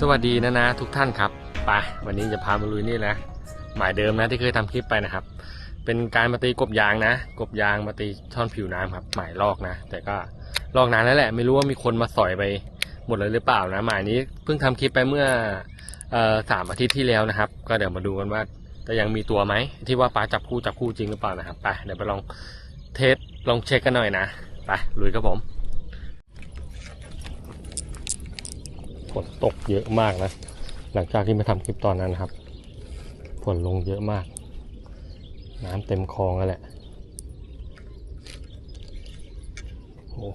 สวัสดีนะนะทุกท่านครับไปวันนี้จะพามาลุยนี่นะหมายเดิมนะที่เคยทำคลิปไปนะครับ เป็นการมาตีกบยางนะ กบยางมาตีท่อนผิวน้ำครับ หมายลอกนะ แต่ก็ ลอกนานแล้วแหละ ไม่รู้ว่ามีคนมาสอยไปหมดเลยหรือเปล่านะหมายนี้เพิ่งทำคลิปไปเมื่ออสามอาทิตย์ที่แล้วนะครับ ก็เดี๋ยวมาดูกันว่าจะยังมีตัวไหมที่ว่าปลาจับคู่จับคู่จริงหรือเปล่านะครับไปเดี๋ยวไปลองเทสลองเช็คกันหน่อยนะไปลุยครับผมฝนตกเยอะมากนะ หลังจากที่มาทำคลิปตอนนั้นนะครับฝนลงเยอะมาก น้ำเต็มคลองแล้วแหละโอ้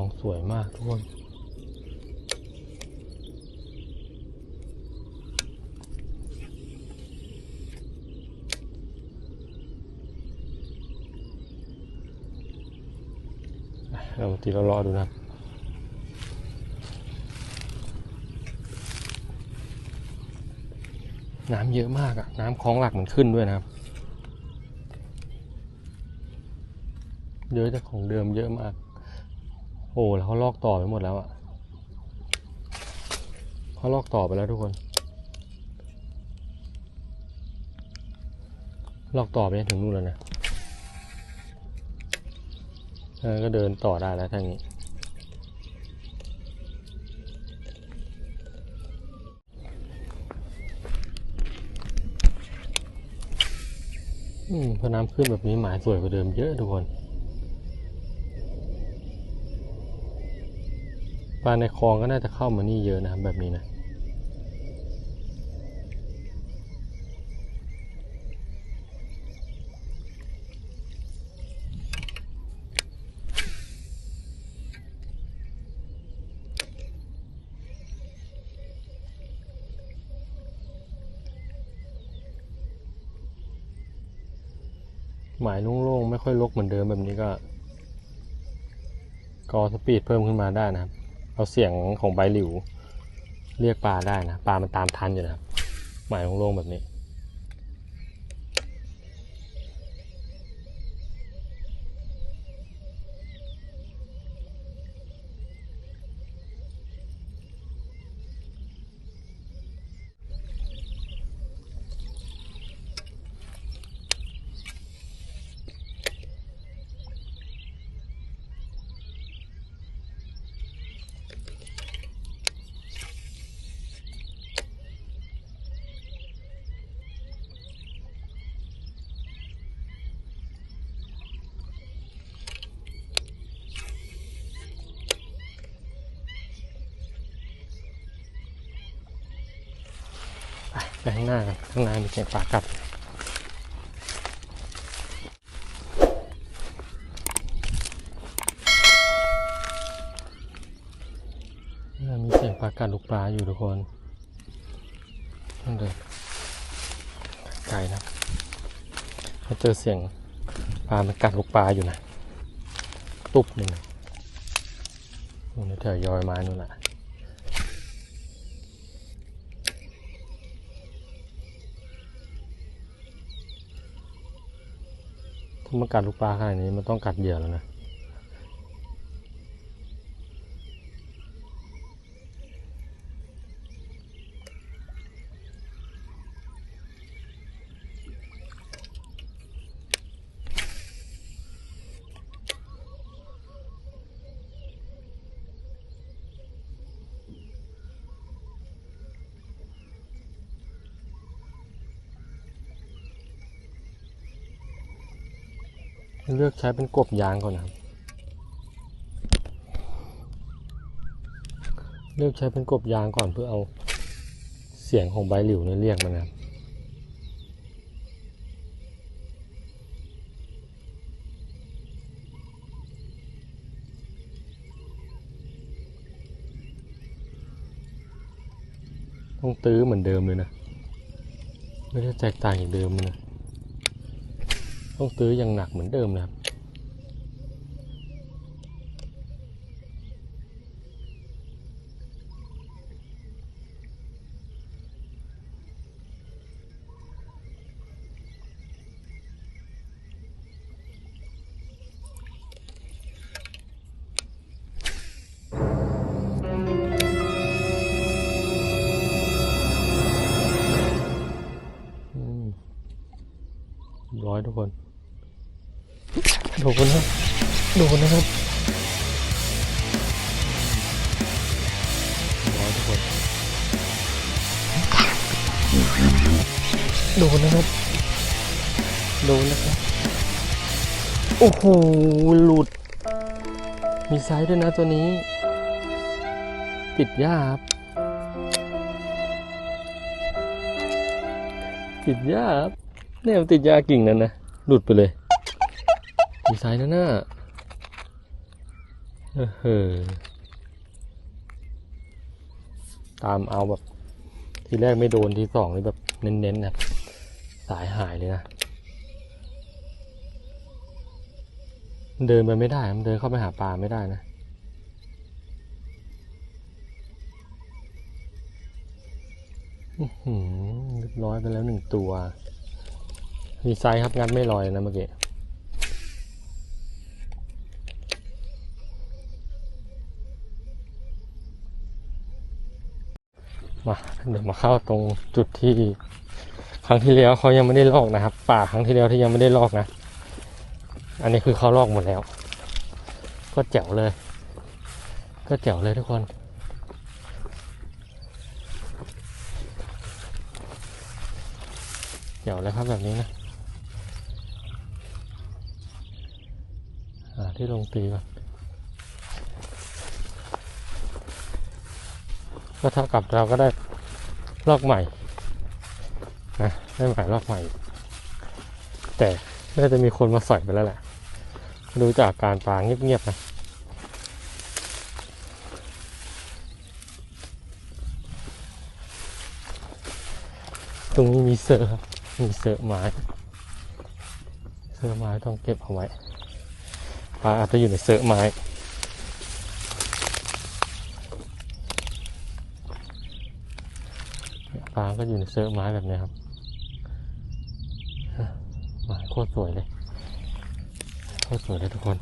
องสวยมากทุกคนเราตีเรารอดูนะน้ำเยอะมากอะน้ำคลองหลักมันขึ้นด้วยนะครับ เยอะจากของเดิมเยอะมาก โอ้แล้วเขาลอกต่อไปหมดแล้วอะเขาลอกต่อไปแล้วทุกคน ลอกต่อไปถึงนู่นแล้วนะเออก็เดินต่อได้แล้วทางนี้ อืมพอน้ำขึ้นแบบนี้หมายสวยกว่าเดิมเยอะทุกคน ปลาในคลองก็น่าจะเข้ามานี่เยอะนะครับแบบนี้นะหมายโล่งๆ ไม่ค่อยลกเหมือนเดิมแบบนี้ก็ กอสปีดเพิ่มขึ้นมาได้นะครับ เราเสียงของใบหลิว เรียกปลาได้นะ ปลามันตามทันอยู่นะหมายล่งๆแบบนี้ ไปข้างหน้ากันข้างหน้ามีเสียงปลากลับมีเสียงปลากัดลูกปลาอยู่ทุกคนต้องเดินไกลนะถ้าเจอเสียงปลามันกัดลูกปลาอยู่นะ ตุ๊บหนึ่งนู่นแถวยอยม้นู่นแหละ มันกัดลูกปลาขนาดนี้มันต้องกัดเหยื่อแล้วนะ เลือกใช้เป็นกบยางก่อนนะครับ เลือกใช้เป็นกบยางก่อนเพื่อเอาเสียงของใบหลิวเนี่ยเรียกมันนะครับต้องตื้อเหมือนเดิมเลยนะ ไม่ได้แตกต่างจากเดิมเลยนะ ต้องตื้ออยังหนักเหมือนเดิมนะครับร้อยทุกคน โดนนะครับโดนนะครับร้อยทุกคนโดนนะครับ โดนนะครับ โอ้โห หลุด มีไซส์ด้วยนะตัวนี้ ติดหญ้าครับ ติดหญ้าครับเนี่ยติดหญ้ากิ่งนั้นนะ หลุดไปเลย มีไซส์นะน่ะเออเฮ้อตามเอาแบบ ทีแรกไม่โดนทีสองนี่แบบเน้นๆนะสายหายเลยนะ เดินไปไม่ได้มันเดินเข้าไปหาปลาไม่ได้นะอือหือเรียบร้อยไปแล้วหนึ่งตัว มีไซส์ครับงัดไม่ลอยนะเมื่อกี้ มาเดี๋ยวมาเข้าตรงจุดที่ ครั้งที่แล้วเขายังไม่ได้ลอกนะครับ ป่าครั้งที่แล้วที่ยังไม่ได้ลอกนะ อันนี้คือเขาลอกหมดแล้ว ก็แจ๋วเลย ก็แจ๋วเลยทุกคนเดี๋วเลยครับแบบนี้นะหาที่ลงตีก่อน ก็เท่ากับเราก็ได้ลอกใหม่นะได้หมายลอกใหม่ แต่น่าจะมีคนมาใส่ไปแล้วแหละดูจากการปลาเงียบๆนะตรงนี้มีเสือมีเสือไม้เสือไม้ต้องเก็บเอาไว้ปลาอาจจะอยู่ในเสือไม้ ปลาก็อยู่ในเสือไม้แบบนี้ครับไม้โคตรสวยเลยโคตรสวยเลยทุกคน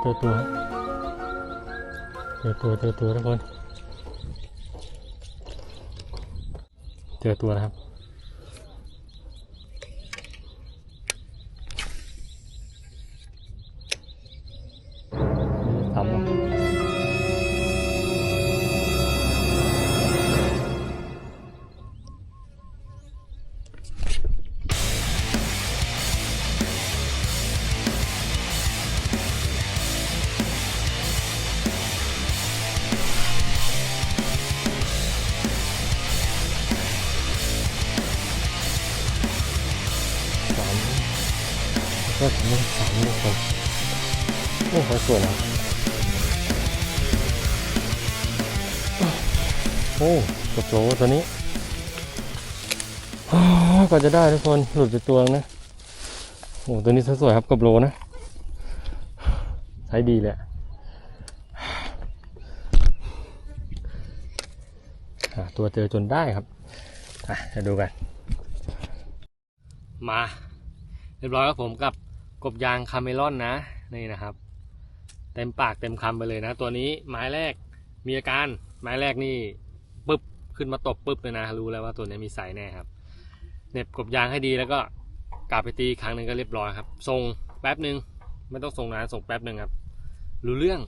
เจอตัวเจอตัวเจอตัวเจอตัวทุกคน เจอตัวนะครับนี่ซ้ำ สวยนะโอ้กระโจตัวนี้อ้าวก็จะได้ทุกคนหลุดไปตัวนึงนะโอ้ตัวนี้สวยๆครับกับโลนะ ใช้ดีเลยอะหาตัวเจอจนได้ครับอะจะดูกัน มา เรียบร้อยครับผมกับกบยางคาเมลอนนะ นี่นะครับ เต็มปากเต็มคำไปเลยนะ ตัวนี้ไม้แรกมีอาการไม้แรกนี่ปึ๊บขึ้นมาตบปึ๊บเลยนะ รู้แล้วว่าตัวนี้มีไซส์แน่ครับเน็บกบยางให้ดีแล้วก็กลับไปตีครั้งหนึ่งก็เรียบร้อยครับส่งแป๊บหนึ่งไม่ต้องส่งนานส่งแป๊บหนึ่งครับ รู้เรื่อง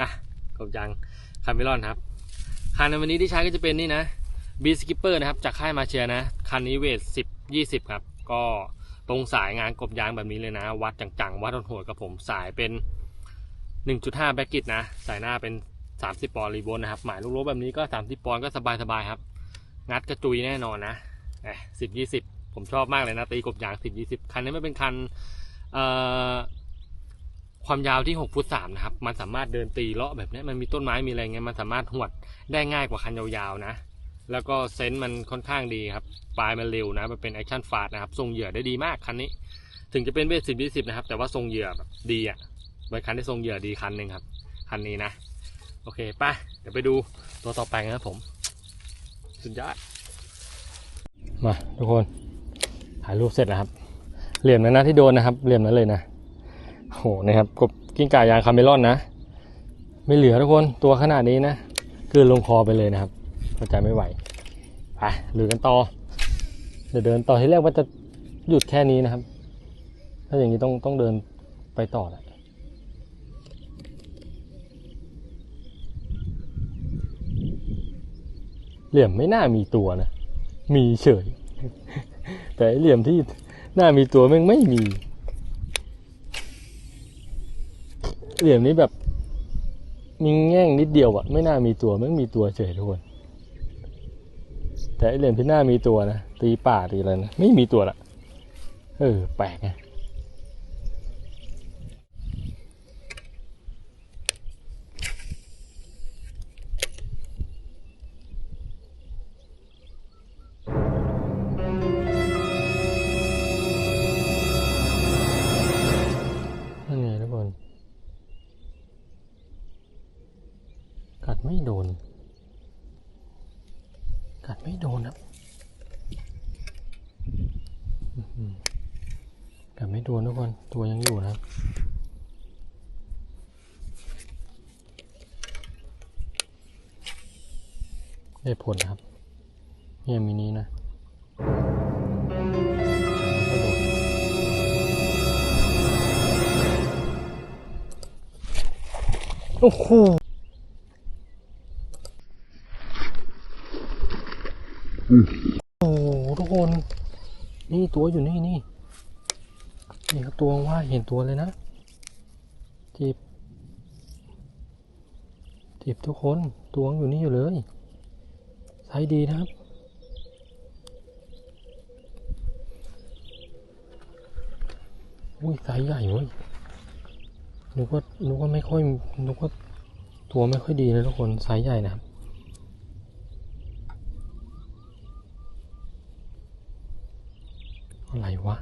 อะกบยางคาเมลอนครับคันในวันนี้ที่ใช้ก็จะเป็นนี่นะบีสกิปเปอร์นะครับจากค่ายมาเชียนะคันนี้เวทสิบยี่สิบครับ ก็ตรงสายงานกบยางแบบนี้เลยนะ วัดจังๆ วัดโหดๆกับผมสายเป็น 1.5แบ็กกิตนะ สายหน้าเป็น 30 ปอนด์รีโวลนะครับ หมายลูกโลแบบนี้ก็ 30 ปอนด์ก็สบายๆครับ งัดกระจุยแน่นอนนะเอ้สิบยี่สิบผมชอบมากเลยนะ ตีกบยางสิบยี่สิบคันนี้ไม่เป็นคันความยาวที่6ฟุตสามนะครับ มันสามารถเดินตีเลาะแบบนี้มันมีต้นไม้มีอะไรเงี้ยมันสามารถหวดได้ง่ายกว่าคันยาวๆนะ แล้วก็เซนส์มันค่อนข้างดีครับ ปลายมันเร็วนะ มันเป็นแอคชั่นฟาสนะครับ ทรงเหยื่อได้ดีมากคันนี้ ถึงจะเป็นเบสสิบยี่สิบนะครับ แต่ว่าทรงเหยื่อแบบดีอะ เป็นคันที่ทรงเหยื่อดีคันหนึ่งครับ คันนี้นะ โอเคไปเดี๋ยวไปดูตัวต่อไปกันครับผม สุดยอด มาทุกคน ถ่ายรูปเสร็จแล้วครับ เหลี่ยมนั้นนะที่โดนนะครับ เหลี่ยมนั้นเลยนะโหนะครับกบกิ้งก่ายางคาเมลอนนะ ไม่เหลือทุกคน ตัวขนาดนี้นะคือลงคอไปเลยนะครับเข้าใจไม่ไหว ไปลุยกันต่อ เดี๋ยวเดินต่อที่แรกว่าจะหยุดแค่นี้นะครับ ถ้าอย่างนี้ต้องต้องเดินไปต่อแหละ เหลี่ยมไม่น่ามีตัวนะ มีเฉย แต่ไอ้เหลี่ยมที่น่ามีตัวม่งไม่มี เหลี่ยมนี้แบบ มีแง่งนิดเดียวอะไม่น่ามีตัวม่งมีตัวเฉยทุกคน แต่ไอ้เหลี่ยมที่น่ามีตัวนะตีป่าตีอะไรนะไม่มีตัวละเออแปลกไง กัดไม่โดนทุกคนตัวยังอยู่นะครับได้ผลครับเนี่ยมินินะกัดไม่โดนโอ้โหโอ้โหทุกคน นี่ตัวอยู่นี่นี่ นี่ครับตัวว่าเห็นตัวเลยนะจีบจีบทุกคนตัวอยู่นี่อยู่เลยไซส์ดีนะครับอุ้ยไซส์ใหญ่เว้ยนึกว่านึกว่าไม่ค่อยนึกว่าตัวไม่ค่อยดีนะทุกคนไซส์ใหญ่นะครับอะไรวะ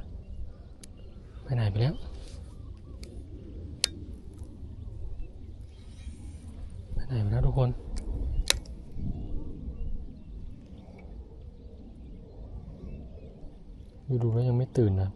ไปไหนไปแล้ว ไปไหนไปแล้วทุกคนดูดูแล้วยังไม่ตื่นนะ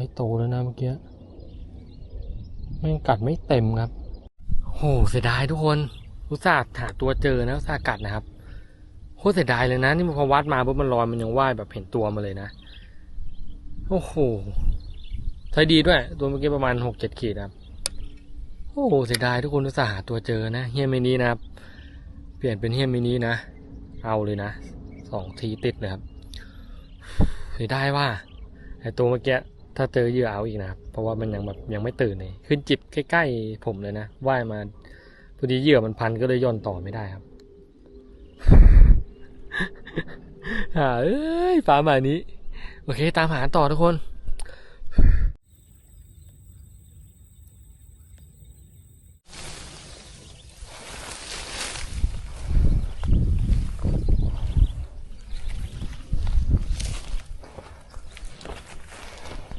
ไอ้โตแล้วนะเมื่อกี้แม่ง กัดไม่เต็มครับโหเสียดายทุกคนอุตส่าห์หาตัวเจอนะอุตส่าห์กัดนะครับโคตรเสียดายเลยนะนี่พอวัดมาปุ๊บมันลอยมันยังว่ายแบบเห็นตัวมาเลยนะโอ้โหใช้ดีด้วย ตัวเมื่อกี้ประมาณหกเจ็ดขีดนะครับโอ้โหเสียดายทุกคนอุตส่าห์หาตัวเจอนะเฮียมินีนะครับเปลี่ยนเป็นเฮียมินีนะเอาเลยนะสองทีติดเลยครับเสียดายว่าไอตัวเมื่อกี้ ถ้าเจอเหยื่อเอาอีกนะครับ เพราะว่ามันยังแบบยังไม่ตื่นเลยขึ้นจิบใกล้ๆผมเลยนะว่ายมาพอดีเหยื่อมันพันก็เลยย่อนต่อไม่ได้ครับอ่าเอ้ยปลาหมานี้ โอเค ตามหาต่อทุกคน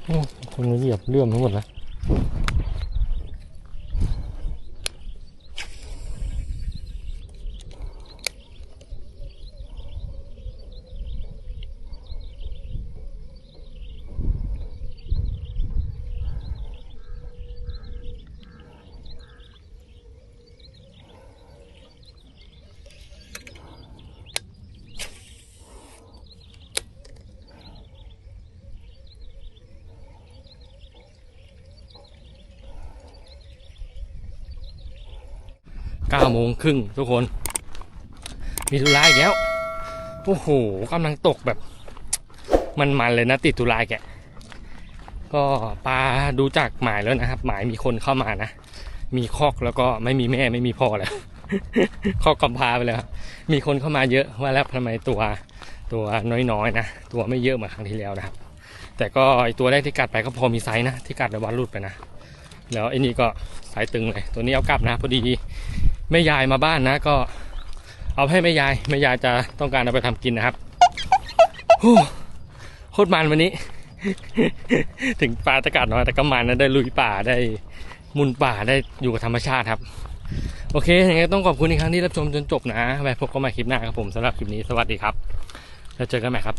โอ้คนมาเหยียบเลื่อมทั้งหมดแล้ว เก้าโมงครึ่งทุกคน มีธุระอีกแล้ว โอ้โหกำลังตกแบบ มันมันเลยนะติดธุระแกก็ปลาดูจากหมายแล้วนะครับหมายมีคนเข้ามานะ มีคอกแล้วก็ไม่มีแม่ไม่มีพ่อแล้วคอกกำพาไปแล้วครับมีคนเข้ามาเยอะว่าแล้วทำไมตัวตัวน้อยๆนะตัวไม่เยอะเหมือนครั้งที่แล้วนะครับ แต่ก็ไอตัวแรกที่กัดไปก็พอมีไซส์นะที่กัดแล้ววันรุดไปนะแล้วไอ้นี่ก็สายตึงเลยตัวนี้เอากลับนะพอดี แม่ยายมาบ้านนะ ก็เอาให้แม่ยายแม่ยายจะต้องการเอาไปทำกินนะครับโคตรมันวันนี้ ถึงปลาจะกัดน้อยแต่ก็มันนะได้ลุยป่าได้มุนป่าได้อยู่กับธรรมชาติครับ โอเคยังไงต้องขอบคุณอีกครั้งที่รับชมจนจบนะไว้พบกันใหม่คลิปหน้าครับผมสำหรับคลิปนี้สวัสดีครับ แล้วเจอกันใหม่ครับ